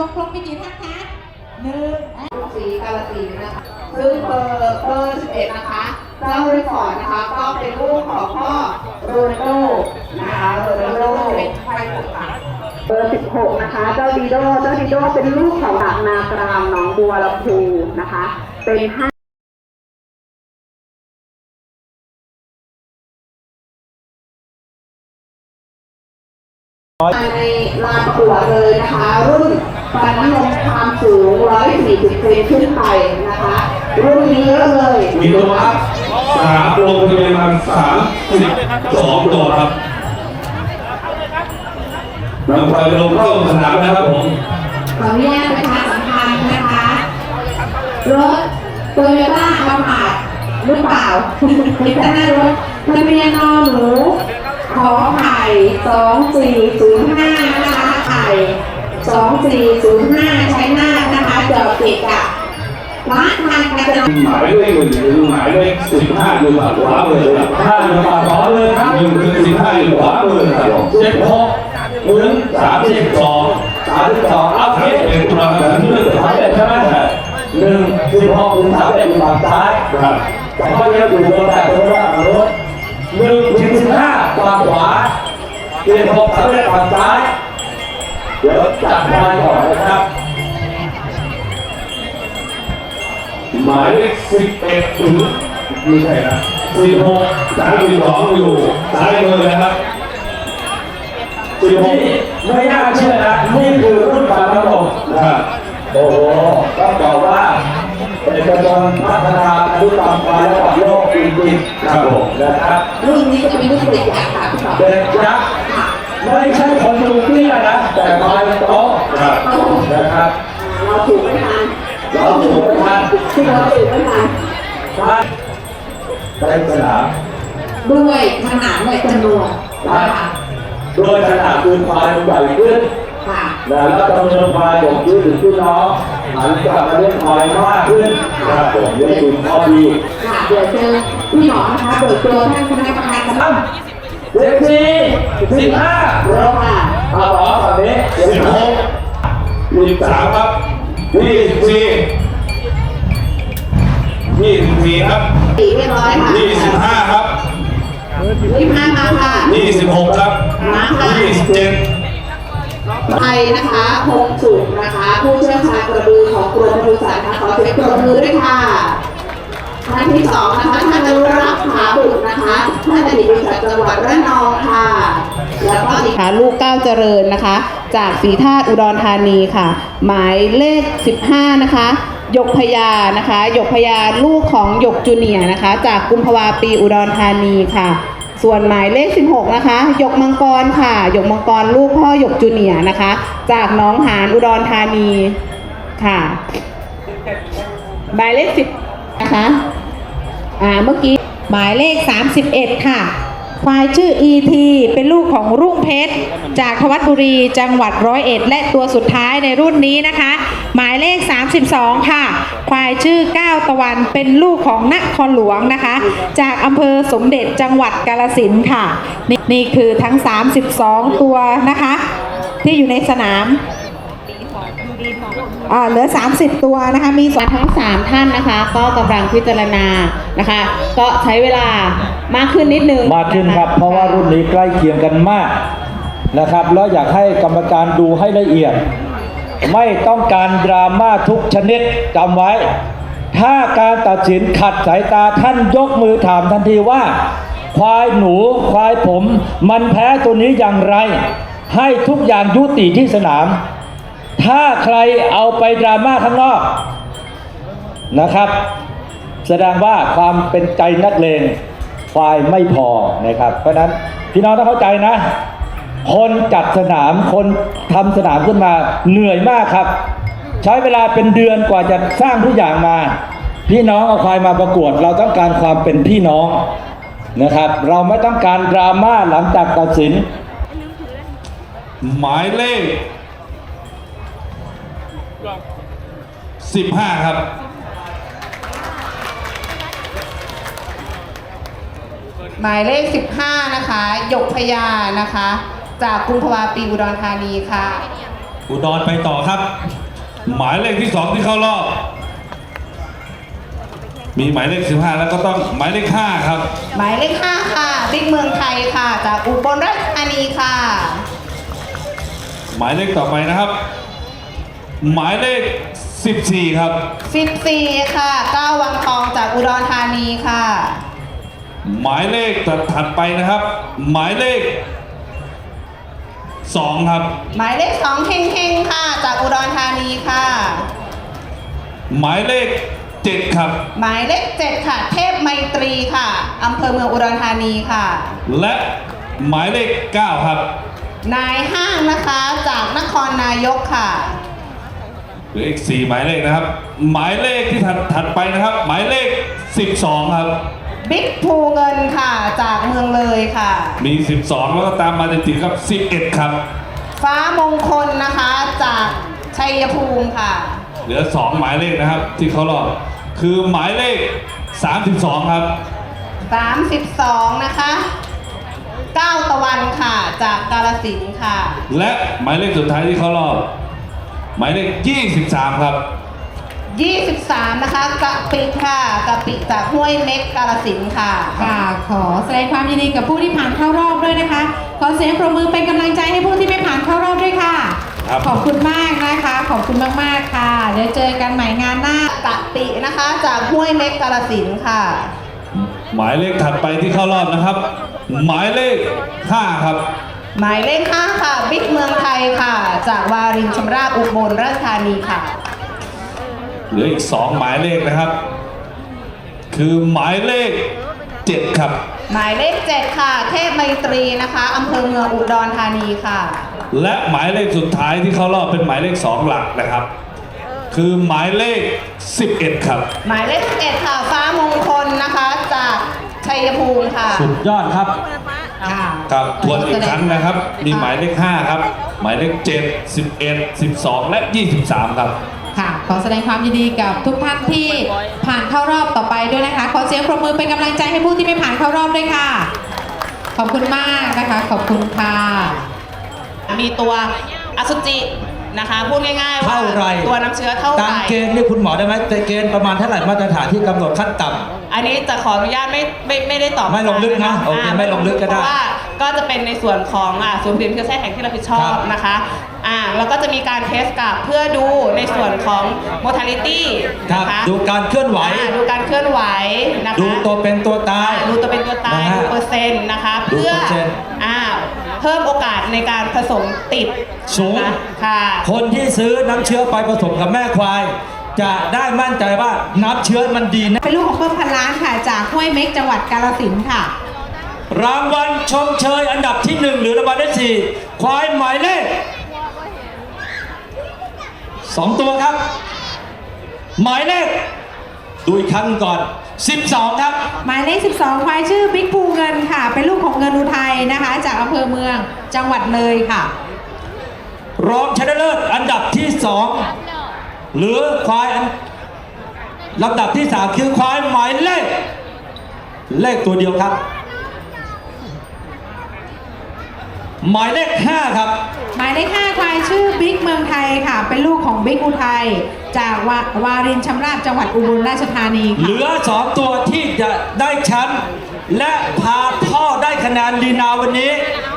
ตกลงมีกี่ท่านคะหนึ่งสีกาลสีนะคะซึ่งเบอร์เบอร์11นะคะเจ้ารีฟอร์ดนะคะ ก็เป็นลูกของพ่อโรนัลโดนะคะโรนัลโดเป็นไฟต่างเบอร์ 16 นะคะ เจ้าดีโด เจ้าดีโด เป็นลูกของหลักนากรามหนองบัวลำพูนะคะ เป็นห้าในลานประกวดเลยนะคะ รุ่น ปันนิยมความสูง 140เซนขึ้นไปนะคะรุ่นนี้เยอะเลยมีตัวครับสามโรงพยาบาลสามสิบสองตัวครับนำไปลงเข้าสนามนะครับผมขออนุญาตประชาสัมพันธ์นะคะรถโตโยต้าอัลพาร์ดหรือเปล่าติดหน้ารถทะเบียนนอหนูขอไข่สองสี่ศูนย์ห้านะคะไข่ สองสี่ศูนย์ห้าใช้หน้านะคะจอดติดกับร้านทางการจราหมายเลขหนึ่งถึงหมายเลขสิบห้าอยู่ขวามือครับห้าอยู่ฝั่งขวาเลยครับหนึ่งถึงสิบห้าอยู่ขวามือครับสิบหกถึงสามสิบสองสามสิบสองเอาสามเทสิบเอ็ดตัวครับสามเอ็ดใช่ไหมหนึ่งสิบหกถึงสามเอ็ดอยู่ฝั่งซ้ายครับแต่ก็ยังอยู่บนแต่ตรงว่างรถหนึ่งถึงสิบห้าฝั่งขวาสิบหกสามเอ็ดฝั่งซ้าย เดี๋ยวจับไว้ก่อนนะครับ หมายเลขสิบเอ็ดถึงไม่ใช่นะสิบหกสามสิบสองอยู่ซ้ายมือนะครับสิบหกนี่ไม่น่าเชื่อนะนี่คือรุ่นฝั่งระบบครับโอ้โหต้องบอกว่าเป็นกระบวนพัฒนาอายุตามไประดับโลกจริงๆครับผมนะครับรุ่นนี้ก็จะเป็นรุ่นเด็กยักษ์ค่ะพี่ต่อเด็กยักษ์ ไม่ใช่คนดูเตี้ยนะ แต่คอยโตครับนะครับเราถูกไม่ทันเราถูกไม่ทันที่เราถูกไม่ทันท่านเต็มสนามด้วยขนาดและจำนวนนะคะโดยขนาดปืนควายมันใหญ่ขึ้นค่ะแล้วจำนวนควายของยืดถึงพี่น้องหันกลับมาเลี้ยงควายมากขึ้นครับผมเลี้ยงคุณข้อดีค่ะเดี๋ยวเจอพี่หมอนะคะเบิกตัวท่านคณะกรรมการกันบ้างเด็กที สิบห้าริ่มค่ะเอาหรอฝั่งนี้สิบหกยี่สิบสามครับยี่สิบสี่ยี่สิบสี่ครับสี่เรียบร้อยค่ะยี่สิบห้าครับยี่สิบห้ามาค่ะยี่สิบหกครับมาค่ะยี่สิบเจ็ดไทยนะคะพงสุขนะคะ ผู้เชี่ยวชาญกระบือของกรมปศุสัตว์นะคะขอเสียงปรบมือด้วยค่ะท่านที่สองนะคะท่านอนุรักษาบุตรนะคะท่านอดีตปศุสัตว์จังหวัดระนองค่ะ ค่ะลูกก้าวเจริญนะคะ จากสีธาตุอุดรธานีค่ะ หมายเลข 15 นะคะหยกพญานะคะหยกพญาลูกของหยกจูเนียนะคะ จากกุมภาวาปีอุดรธานีค่ะ ส่วนหมายเลข 16 นะคะหยกมังกรค่ะหยกมังกรลูกพ่อหยกจูเนียนะคะ จากน้องหานอุดรธานีค่ะหมายเลข 10 นะคะอ่าเมื่อกี้หมายเลข 31 ค่ะ ควายชื่อ ET เป็นลูกของรุ่งเพชร จากทวัดบุรีจังหวัดร้อยเอ็ดและตัวสุดท้ายในรุ่นนี้นะคะ หมายเลข 32 ค่ะ ควายชื่อก้าวตะวันเป็นลูกของนครหลวงนะคะ จากอำเภอสมเด็จจังหวัดกาลสินค่ะนนี่คือทั้ง 32 ตัวนะคะ ที่อยู่ในสนาม อ่าเหลือ 30 ตัวนะคะ มีสองทั้ง 3 ท่านนะคะ ก็กำลังพิจารณานะคะ ก็ใช้เวลามากขึ้นนิดนึงมากขึ้นครับ เพราะว่ารุ่นนี้ใกล้เคียงกันมากนะครับ แล้วอยากให้กรรมการดูให้ละเอียด ไม่ต้องการดราม่าทุกชนิดจำไว้ ถ้าการตัดสินขัดสายตาท่านยกมือถามทันทีว่า ควายหนูควายผม มันแพ้ตัวนี้อย่างไร ให้ทุกอย่างยุติที่สนาม ถ้าใครเอาไปดราม่าข้างนอกนะครับ แสดงว่าความเป็นใจนักเลงควายไม่พอนะครับ เพราะฉะนั้นพี่น้องต้องเข้าใจนะ คนจัดสนามคนทำสนามขึ้นมาเหนื่อยมากครับ ใช้เวลาเป็นเดือนกว่าจะสร้างทุกอย่างมา พี่น้องเอาควายมาประกวด เราต้องการความเป็นพี่น้องนะครับ เราไม่ต้องการดราม่าหลังจากตัดสิน หมายเลข สิบห้าครับหมายเลข 15 นะคะหยกพญานะคะ จากกุมภาวาปีอุดรธานีค่ะ อุดรไปต่อครับ หมายเลขที่สองที่เข้ารอบมีหมายเลขสิบห้าแล้วก็ต้องหมายเลขห้าครับ หมายเลข 5 ค่ะบิ๊กเมืองไทยค่ะ จากอุบลราชธานีค่ะ หมายเลขต่อไปนะครับ หมายเลข สิบสี่ครับ 14 ค่ะก้าววังทองจากอุดรธานีค่ะ หมายเลขถัดไปนะครับ หมายเลขสองครับ หมายเลข2เฮงเฮงค่ะ จากอุดรธานีค่ะ หมายเลขเจ็ดครับ หมายเลข 7 ค่ะ เทพไมตรีค่ะอำเภอเมืองอุดรธานีค่ะ และหมายเลขเก้าครับ นายห้างนะคะจากนครนายกค่ะเหลืออีกสี่หมายเลขนะครับ หมายเลขที่ถัดถัดไปนะครับ หมายเลขสิบสองครับ บิ๊กภูเงินค่ะ จากเมืองเลยค่ะ มี 12 แล้วก็ตามมาติดๆครับ 11 ครับ ฟ้ามงคลนะคะจากชัยภูมิค่ะ เหลือ 2 หมายเลขนะครับ ที่เขารอบคือหมายเลข 32 ครับ 32 นะคะก้าวตะวันค่ะ จากกาลสินธุ์ค่ะ และหมายเลขสุดท้ายที่เขารอบ หมายเลข23 ครับ 23 นะคะกะปิค่ะกะปิจากห้วยเม็กกาลสินธุ์ค่ะ ค่ะขอแสดงความยินดีกับผู้ที่ผ่านเข้ารอบด้วยนะคะ ขอเสียงปรบมือเป็นกำลังใจให้ผู้ที่ไม่ผ่านเข้ารอบด้วยค่ะ ครับ ขอบคุณมากนะคะ ขอบคุณมากๆค่ะ เดี๋ยวเจอกันใหม่งานหน้า กะปินะคะจากห้วยเม็กกาลสินธุ์ค่ะ หมายเลขถัดไปที่เข้ารอบนะครับ หมายเลข 5 ครับ หมายเลข5ค่ะบิ๊กเมืองไทยค่ะ จากวารินชำราบอุบลราชธานีค่ะ เหลืออีก2หมายเลขนะครับ คือหมายเลข7ครับ หมายเลข7ค่ะ เทพไมตรีนะคะอำเภอเมืองอุดรธานีค่ะ และหมายเลขสุดท้ายที่เข้ารอบเป็นหมายเลข2หลักนะครับ คือหมายเลข 11 ครับ หมายเลข11ค่ะ ฟ้ามงคลนะคะ จากชัยภูมิค่ะ สุดยอดครับ ค่ะ ครับทวนอีกครั้งนะครับ มีหมายเลข 5 ครับ หมายเลข 7 11 12 และ 23 ครับ ค่ะ ขอแสดงความยินดีกับทุกท่านที่ผ่านเข้ารอบต่อไปด้วยนะคะ ขอเสียงปรบมือเป็นกำลังใจให้ผู้ที่ไม่ผ่านเข้ารอบด้วยค่ะ ขอบคุณมากนะคะ ขอบคุณค่ะ มีตัวอสุจิ นะคะพูดง่ายๆว่าเท่าไหร่ตัวน้ำเชื้อเท่าไหตามร่เกณฑ์นี่คุณหมอได้ไหมแต่เกณฑ์ประมาณเท่าไหร่มาตรฐานที่กำหนดขั้นต่ำ อันนี้จะขออนุญาตไม่ไม่ไม่ได้ตอบไม่ลงลึกนะโอเคาไม่ลงลึกก็ได้เพราะว่าก็จะเป็นในส่วนของอ่าศูนย์ผลิตเครือแท้แห่งที่รับผิดชอครับบนะคะอ่าแล้วก็จะมีการเทสกับเพื่อดูในส่วนของ mortality ครับนะคะดูการเคลื่อนไหวอ่าดูการเคลื่อนไหวนะคะ ดูตัวเป็นตัวตาย ดูตัวเป็นตัวตายนะฮะดูเปอร์เซ็นต์นะคะ ดูเพื่อเปอร์เซ็นต์อ่า เพิ่มโอกาสในการผสมติดสูงนะคะค่ะ คนที่ซื้อน้ำเชื้อไปผสมกับแม่ควาย จะได้มั่นใจว่าน้ำเชื้อมันดีนะ เป็นลูกของเพิ่มพันล้านค่ะจากห้วยเม็กจังหวัดกาฬสินธุ์ค่ะ รางวัลชมเชยอันดับที่หนึ่งหรือรางวัลที่สี่ควายหมายเลขสองตัวครับ หมายเลขดูอีกครั้งก่อน 12 ครับ หมายเลข 12 ควายชื่อบิ๊กภูเงินค่ะ เป็นลูกของเงินอุทัยนะคะ จากอำเภอเมืองจังหวัดเลยค่ะ รองชนะเลิศอันดับที่สองหรือควายอันลำดับที่สามคือควายหมายเลข เลขตัวเดียวครับ หมายเลขห้าครับ หมายเลข5ควายชื่อบิ๊กเมืองไทยค่ะ เป็นลูกของบิ๊กอุทัยจากวาวารินชำราบจังหวัดอุบลราชธานีเหค่ะลือสองตัวที่จะได้แชมป์และพาพ่อได้คะแนนลีนาวันนี้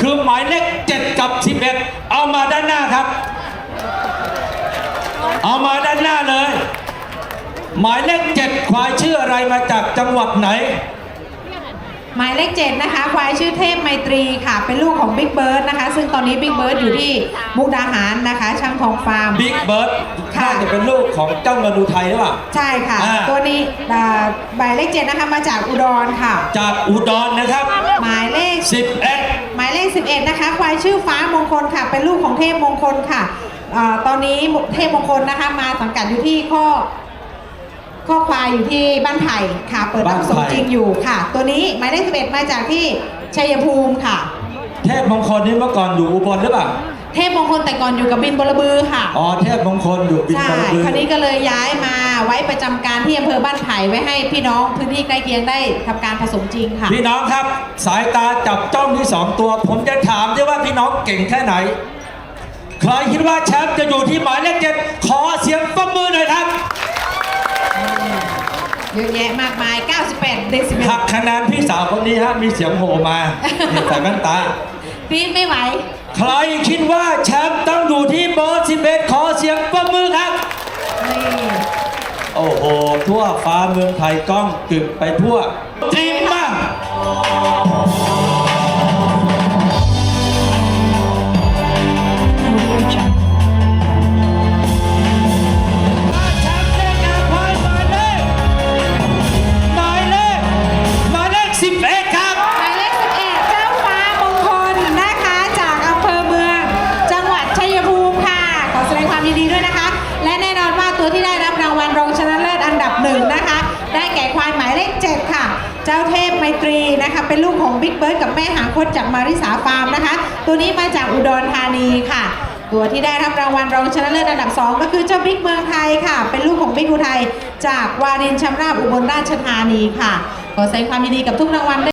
คือหมายเลข7กับ 11 เอามาด้านหน้าครับ เอามาด้านหน้าเลย หมายเลข7ควายชื่ออะไรมาจากจังหวัดไหน หมายเลข7นะคะควายชื่อเทพไมตรีค่ะ เป็นลูกของบิ๊กเบิร์ดนะคะ ซึ่งตอนนี้บิ๊กเบิร์ดอยู่ที่มุกดาหารนะคะ ช่างทองฟาร์ม บิ๊กเบิร์ดค่ะ น่าจะเป็นลูกของเจ้าเงินอุทัยหรือเปล่า ใช่ค่ะ อ่า ตัวนี้อ่าหมายเลข7นะคะมาจากอุดรค่ะ จากอุดรนะครับ หมายเลข 11 หมายเลข 11 นะคะ ควายชื่อฟ้ามงคลค่ะ เป็นลูกของเทพมงคลค่ะอาตอนนี้เทพมงคลนะคะ มาสังกัดอยู่ที่ข้อ ข้อควายอยู่ที่บ้านไผ่ค่ะ เปิดรับบ้านไผ่สมจริงอยู่ค่ะ ตัวนี้หมายเลข11มาจากที่ชัยภูมิค่ะ เทพมงคลนี่เมื่อก่อนอยู่อุบลหรือเปล่าเทพมงคลแต่ก่อนอยู่กับบินบรบือค่ะ อ๋อเทพมงคลอยู่บินใช่บรบือคราวนี้ก็เลยย้ายมาไว้ประจำการที่อำเภอบ้านไผ่ไว้ให้พี่น้องพื้นที่ใกล้เคียงได้ทำการผสมจริงค่ะ พี่น้องครับ สายตาจับจ้องที่สองตัว ผมจะถามด้วยว่าพี่น้องเก่งแค่ไหน ใครคิดว่าแชมป์จะอยู่ที่หมายเลขเจ็ดขอเสียงปรบมือหน่อยครับ เยอะแยะมากมาย 98 เดซิเบลหักคะแนนพี่สาวคนนี้ฮะ มีเสียงโหมาเนี่ยใส่แว่นตาปีนไม่ไหว ใครคิดว่าแชมป์ต้องอยู่ที่เบอร์11ขอเสียงปรบมือครับ นี่โอ้โห ทั่วฟ้าเมืองไทยกล้องกึกไปทั่วจริงมาก จ้าเทพไมตรีนะคะเป็นลูกของบิ๊กเบิร์ดกับแม่หางคดจากมาริสาฟาร์มนะคะ ตัวนี้มาจากอุดรธานีค่ะ ตัวที่ได้รับรางวัลรองชนะเลิศอันดับ 2 ก็คือเจ้าบิ๊กเมืองไทยค่ะ เป็นลูกของบิ๊กอุทัยจากวารินชำราบอุบลราชธานีค่ะ ขอแสดงความยินดีกับทุกรางวัลด้วย